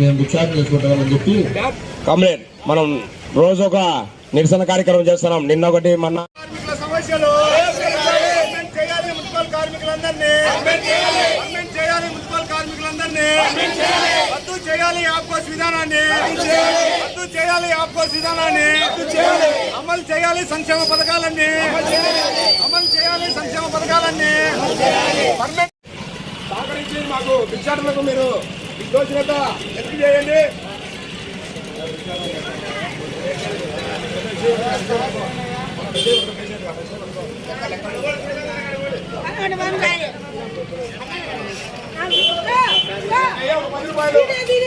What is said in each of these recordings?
మేము చేసుకుంటామని చెప్పి మనం రోజు ఒక నిరసన కార్యక్రమం చేస్తున్నాం. నిన్న ఒకటి మొన్న కార్మికుల సమస్యలు. అమెండ్ చేయాలి మున్సిపల్ కార్మికులందరినీ. అమెండ్ చేయాలి మున్సిపల్ కార్మికులందరినీ. చేయాలి ఆప్కోస్ విధానాన్ని. రద్దు చేయాలి. ఆప్కోస్ విధానాన్ని. అమలు చేయాలి సంక్షేమ పథకాలన్నీ. అమలు చేయాలి. సంక్షేమ పథకాలన్నీ. పర్మనెంట్ సహకరించి మాకు భిక్షాటనకు మీరు దోచినత ఎత్తి చేయండి? అయ్యా, ఒక పది రూపాయలు.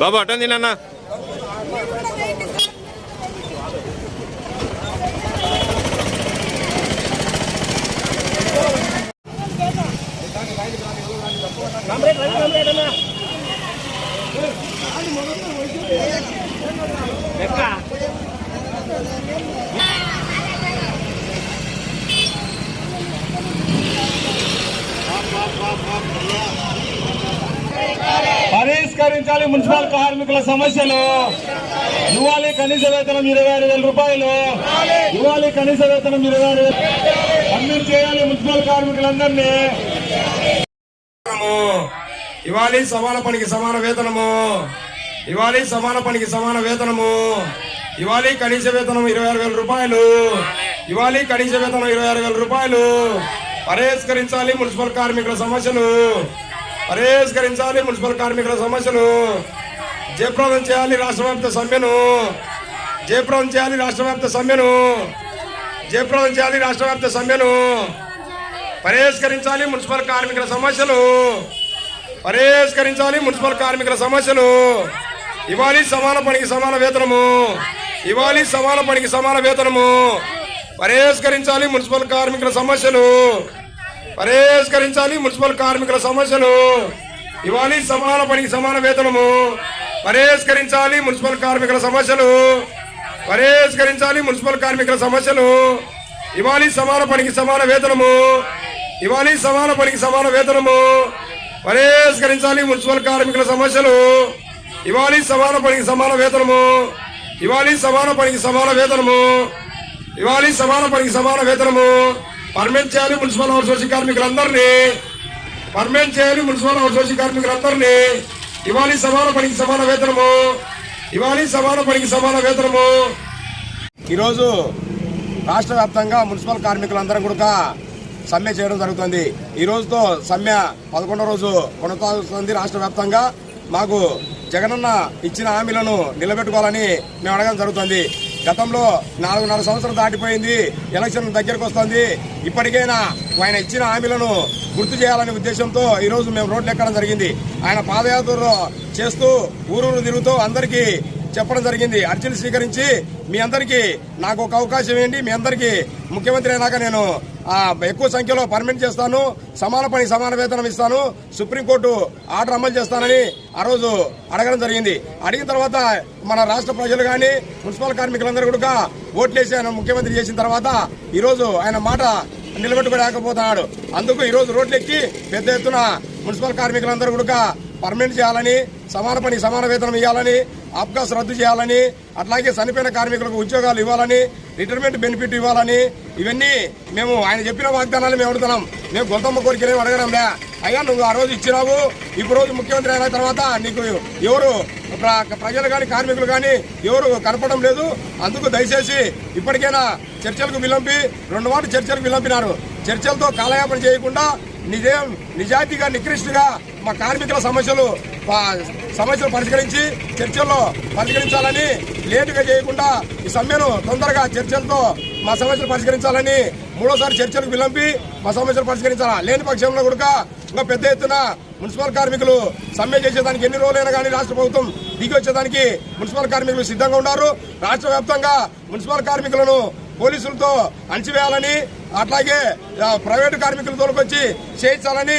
బాబు అటెండ్ తిన్న పరిష్కరించాలి మున్సిపల్ కార్మికుల సమస్యలు. ఇవ్వాలి కనీస వేతనం ఇరవై ఆరు వేల రూపాయలు. ఇవ్వాలి కనీస వేతనం ఇరవై ఆరు చేయాలి మున్సిపల్ కార్మికులందరినీ. ఇవ్వాలి సమాన పనికి సమాన వేతనము. ఇవ్వాలి సమాన పనికి సమాన వేతనము. ఇవ్వాలి కనీస వేతనం ఇరవై ఆరు వేల రూపాయలు. ఇవ్వాలి కనీస వేతనం ఇరవై ఆరు వేల రూపాయలు. పరిష్కరించాలి మున్సిపల్ కార్మికుల సమస్యలు. పరిష్కరించాలి మున్సిపల్ కార్మికుల సమస్యలు జయప్రదం చేయాలి రాష్ట్ర వ్యాప్త సమ్మెను. జయప్రదం చేయాలి రాష్ట్ర వ్యాప్త సమ్మెను. జయప్రదం చేయాలి రాష్ట్ర వ్యాప్త సమ్మెను. పరిష్కరించాలి మున్సిపల్ కార్మికుల సమస్యలు పరిష్కరించాలి మున్సిపల్ కార్మికుల సమస్యలు ఇవ్వాలి సమాన పనికి సమాన వేతనము. ఇవ్వాలి సమాన పనికి సమాన వేతనము. పరిష్కరించాలి మున్సిపల్ కార్మికుల సమస్యలు పరిష్కరించాలి మున్సిపల్ కార్మికుల సమస్యలు. ఇవ్వాలి సమాన పనికి సమాన వేతనము. పరిష్కరించాలి మున్సిపల్ కార్మికుల సమస్యలు. పరిష్కరించాలి మున్సిపల్ కార్మికుల సమస్యలు. ఇవ్వాలి సమాన పనికి సమాన వేతనము. ఇవ్వాలి సమాన పనికి సమాన వేతనము. పరిష్కరించాలి మున్సిపల్ కార్మికుల సమస్యలు. ఇవ్వాలి సమాన పనికి సమాన వేతనము. ఇవ్వాలి సమాన పనికి సమాన వేతనము. ఇవ్వాలి సమాన పనికి సమాన వేతనము. పర్మనెంట్ చేయాలి మున్సిపల్ అవుట్సోర్సింగ్ కార్మికులందరినీ. పర్మనెంట్ చేయాలి మున్సిపల్ అవుట్సోర్సింగ్ కార్మికులందరినీ. ఇవాళ సమాన పనికి సమాన వేతనము. ఇవాళ సమాన పనికి సమాన వేతనము. ఈరోజు రాష్ట్ర వ్యాప్తంగా మున్సిపల్ కార్మికులందరం కూడా సమ్మె చేయడం జరుగుతుంది. ఈ రోజుతో సమ్మె పదకొండో రోజు కొనసాగుతుంది రాష్ట్ర వ్యాప్తంగా. మాకు జగనన్న ఇచ్చిన హామీలను నిలబెట్టుకోవాలని మేము అడగడం జరుగుతుంది. గతంలో నాలుగున్నర సంవత్సరం దాటిపోయింది. ఎలక్షన్ దగ్గరకు వస్తుంది. ఇప్పటికైనా ఆయన ఇచ్చిన హామీలను గుర్తు చేయాలనే ఉద్దేశంతో ఈరోజు మేము రోడ్లు ఎక్కడం జరిగింది. ఆయన పాదయాత్రలో చేస్తూ ఊరూరు తిరుగుతూ అందరికీ చెప్పడం జరిగింది. అర్జీలు స్వీకరించి మీ అందరికీ నాకు ఒక అవకాశం ఏంటి మీ అందరికీ ముఖ్యమంత్రి అయినాక నేను ఆ, ఎక్కువ సంఖ్యలో పర్మిట్ చేస్తాను. సమాన పని సమాన వేతనం ఇస్తాను. సుప్రీంకోర్టు ఆర్డర్ అమలు చేస్తానని ఆ రోజు అడగడం జరిగింది. అడిగిన తర్వాత మన రాష్ట్ర ప్రజలు కానీ మున్సిపల్ కార్మికులందరూ కూడా ఓట్లేసి ఆయన ముఖ్యమంత్రి చేసిన తర్వాత ఈరోజు ఆయన మాట నిలబెట్టుకోలేకపోతున్నాడు. అందుకు ఈరోజు రోడ్లెక్కి పెద్ద ఎత్తున మున్సిపల్ కార్మికులందరూ కూడా పర్మనెంట్ చేయాలని సమాన పని సమాన వేతనం ఇవ్వాలని అబ్కాస్ రద్దు చేయాలని అట్లాగే చనిపోయిన కార్మికులకు ఉద్యోగాలు ఇవ్వాలని రిటైర్మెంట్ బెనిఫిట్ ఇవ్వాలని ఇవన్నీ మేము ఆయన చెప్పిన వాగ్దానాలు మేము అడుగుతున్నాం. మేము గొంతమ్మ కోరికలేమి అడగడంలే అయ్యా నువ్వు ఆ రోజు ఇచ్చినావు. ఇప్పుడు రోజు ముఖ్యమంత్రి అయిన తర్వాత నీకు ఎవరు ప్ర- ప్రజలు కానీ కార్మికులు కానీ ఎవరు కనపడం లేదు. అందుకు దయచేసి ఇప్పటికైనా చర్చలకు విలంపి రెండు వాటి చర్చలకు విలంపినారు చర్చలతో కాలయాపన చేయకుండా నిజం నిజాయితీగా నికృష్టిగా మా కార్మికుల సమస్యలు సమస్యలు పరిష్కరించి చర్చల్లో పరిష్కరించాలని లేటుగా చేయకుండా ఈ సమ్మెను తొందరగా చర్చలతో మా సమస్యలు పరిష్కరించాలని మూడోసారి చర్చలకు విలంపి మా సమస్యలు పరిష్కరించాలా? లేని పక్షంలో కూడా ఇంకా పెద్ద ఎత్తున మున్సిపల్ కార్మికులు సమ్మె చేసేదానికి ఎన్ని రోజులైనా కానీ రాష్ట్ర ప్రభుత్వం దిగి వచ్చేదానికి మున్సిపల్ కార్మికులు సిద్ధంగా ఉన్నారు. రాష్ట్ర వ్యాప్తంగా మున్సిపల్ కార్మికులను పోలీసులతో అణచివేయాలని అట్లాగే ప్రైవేటు కార్మికులు తోలుకొచ్చి చేయించాలని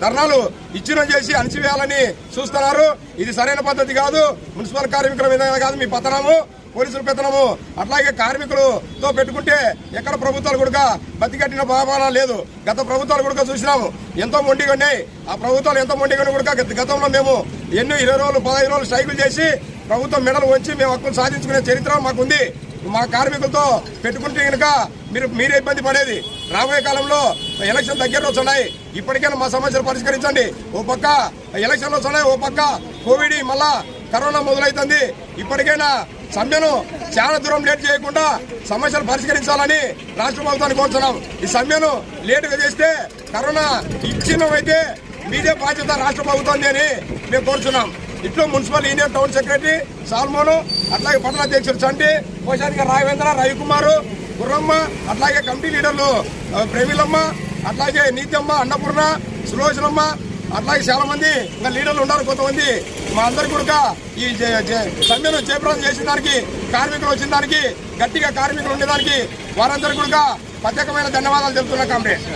ధర్నాలు ఇచ్చిన చేసి అణచివేయాలని చూస్తున్నారు. ఇది సరైన పద్ధతి కాదు. మున్సిపల్ కార్మికుల విధంగా కాదు మీ పతనము పోలీసుల పెత్తనము అట్లాగే కార్మికులతో పెట్టుకుంటే ఎక్కడ ప్రభుత్వాలు కూడా బతికట్టిన భావన లేదు. గత ప్రభుత్వాలు కూడా చూసినాము. ఎంతో మొండిగా ఉన్నాయి ఆ ప్రభుత్వాలు ఎంతో మొండిగా కూడా గత- గతంలో మేము ఎన్నో ఇరవై రోజులు పదహైదు రోజులు స్ట్రైకులు చేసి ప్రభుత్వం మెడలు వచ్చి మేము హక్కులు సాధించుకునే చరిత్ర మాకుంది. మా కార్మికులతో పెట్టుకుంటే కనుక మీరు మీరే ఇబ్బంది పడేది. రాబోయే కాలంలో ఎలక్షన్ దగ్గర వస్తున్నాయి. ఇప్పటికైనా మా సమస్యలు పరిష్కరించండి. ఓ పక్క ఎలక్షన్లు వస్తున్నాయి ఓ పక్క కోవిడ్ మళ్ళా కరోనా మొదలవుతుంది ఇప్పటికైనా సమ్మెను చాలా దూరం లేట్ చేయకుండా సమస్యలు పరిష్కరించాలని రాష్ట్ర ప్రభుత్వాన్ని కోరుతున్నాం. ఈ సమ్మెను లేటుగా చేస్తే కరోనా ఇచ్చినమైతే మీదే బాధ్యత రాష్ట్ర ప్రభుత్వం అని మేము కోరుచున్నాం. ఇట్లో మున్సిపల్ యూనియన్ టౌన్ సెక్రటరీ సాల్మోను అట్లాగే పట్టణ అధ్యక్షుడు చంటి కోశాధికారి రాఘవేంద్ర రవికుమారు గుర్రమ్మ అట్లాగే కమిటీ లీడర్లు ప్రవీలమ్మ అట్లాగే నీతమ్మ అన్నపూర్ణ సులోచనమ్మ అట్లాగే చాలా మంది ఇంకా లీడర్లు ఉన్నారు కొంతమంది. మా అందరు కూడా ఈ సమ్మెను జయప్రదం చేసిన దానికి కార్మికులు వచ్చిన దానికి గట్టిగా కార్మికులు ఉండేదానికి వారందరూ కూడా ప్రత్యేకమైన ధన్యవాదాలు తెలుపుతున్నా కామ్రేడ్.